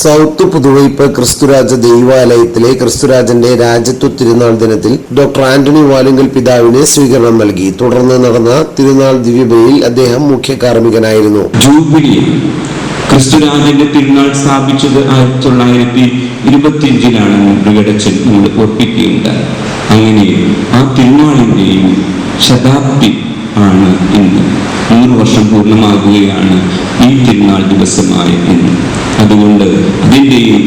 South Puthuvype ക്രിസ്തുരാജ ദൈവാലയത്തിലെ ക്രിസ്തുരാജന്റെ രാജ്യത്വ തിരുനാൾ ദിനത്തിൽ doctor Antony Valumkal പിതാവിന് സ്വീകരണം നൽകി. തുടർന്ന് നടന്ന തിരുനാൾ ദിവ്യബലിയിൽ അദ്ദേഹം മുഖ്യ കാർമ്മികനായിരുന്നു. ജൂബിലി ക്രിസ്തുരാജന്റെ തിരുനാൾ സ്ഥാപിച്ചത് ആയിരത്തി തൊള്ളായിരത്തി ഇരുപത്തിയഞ്ചിലാണെന്ന് ബ്രിഗഡച്ചൻ നമ്മൾ അങ്ങനെ ആ തിരുനാളിന്റെയും ശതാബ്ദി ആണ് ഇന്ന്. മൂന്ന് വർഷം പൂർണമാകുകയാണ് ഈ തിരുനാൾ ദിവസമായ ഇന്ന്. അതുകൊണ്ട് അതിന്റെയും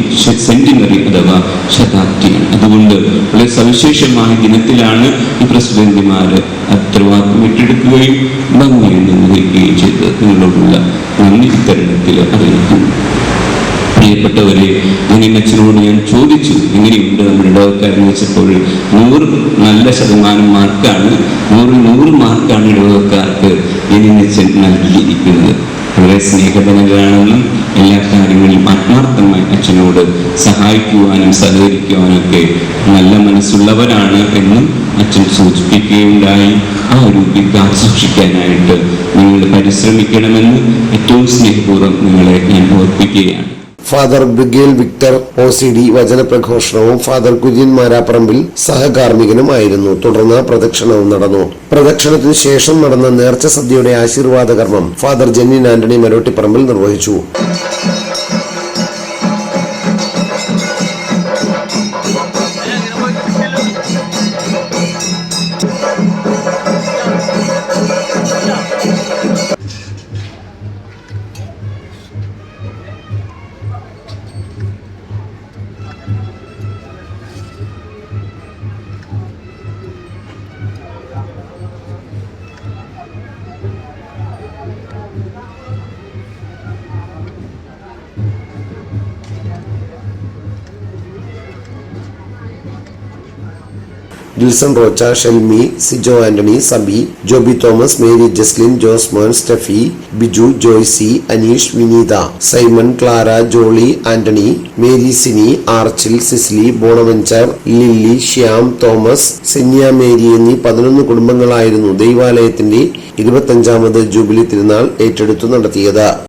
സെന്റിനറി അഥവാ ശതാബ്ദിയാണ് അതുകൊണ്ട് വളരെ സവിശേഷമായ ദിനത്തിലാണ് ഈ പ്രസിഡന്റുമാര് ഉത്തരവാദിത്വം ഏറ്റെടുക്കുകയും ഭംഗിയിൽ നിന്ന് വയ്ക്കുകയും ചെയ്തത് നിങ്ങളോടുള്ള നന്ദി ഇത്തരണത്തിൽ അറിയിക്കുന്നു. പ്രിയപ്പെട്ടവരെ ചോദിച്ചു. ഇങ്ങനെയുണ്ട് നമ്മുടെ ഇടവക്കാരെന്ന് വെച്ചപ്പോൾ നൂറ് നല്ല ശതമാനം മാർക്കാണ്. നൂറ് നൂറ് മാർക്കാണ് ഇടവക്കാർക്ക് അച്ഛൻ നൽകിയിരിക്കുന്നത്. വളരെ സ്നേഹധനകരാണെന്നും എല്ലാ കാര്യങ്ങളിലും ആത്മാർത്ഥമായി അച്ഛനോട് സഹായിക്കുവാനും സഹകരിക്കുവാനും ഒക്കെ നല്ല മനസ്സുള്ളവരാണ് എന്നും അച്ഛൻ സൂചിപ്പിക്കുകയുണ്ടായി. ആ ഒരു വികാസം സൂക്ഷിക്കാനായിട്ട് നിങ്ങൾ പരിശ്രമിക്കണമെന്ന് ഏറ്റവും സ്നേഹപൂർവം നിങ്ങളെ ഞാൻ ഓർപ്പിക്കുകയാണ്. Father Brigel Victor O C D വചനപ്രഘോഷണവും father Kurian Marapparambil സഹകാർമ്മികനുമായിരുന്നു. തുടർന്ന് പ്രദക്ഷിണവും നടന്നു. പ്രദക്ഷിണത്തിന് ശേഷം നടന്ന നേർച്ച സദ്യയുടെ ആശീർവാദ കർമ്മം ഫാദർ ജെന്നിൻ ആന്റണി മരോട്ടിപ്പറമ്പിൽ നിർവഹിച്ചു. ഡിൽസൺ റോച്ച ഷെൽമി സിജോ ആന്റണി സബി ജോബി തോമസ് മേരി ജസ്ലിൻ ജോസ്മോൻ സ്റ്റെഫി ബിജു ജോയ്സി അനീഷ് വിനീത സൈമൺ ക്ലാര ജോളി ആന്റണി മേരി സിനി ആർച്ചിൽ സിസ്ലി ബോണവെഞ്ചർ ലില്ലി ശ്യാം തോമസ് സിന്യ മേരി എന്നീ പതിനൊന്ന് കുടുംബങ്ങളായിരുന്നു ദൈവാലയത്തിന്റെ ഇരുപത്തഞ്ചാമത് ജൂബിലി തിരുനാൾ ഏറ്റെടുത്തു നടത്തിയത്.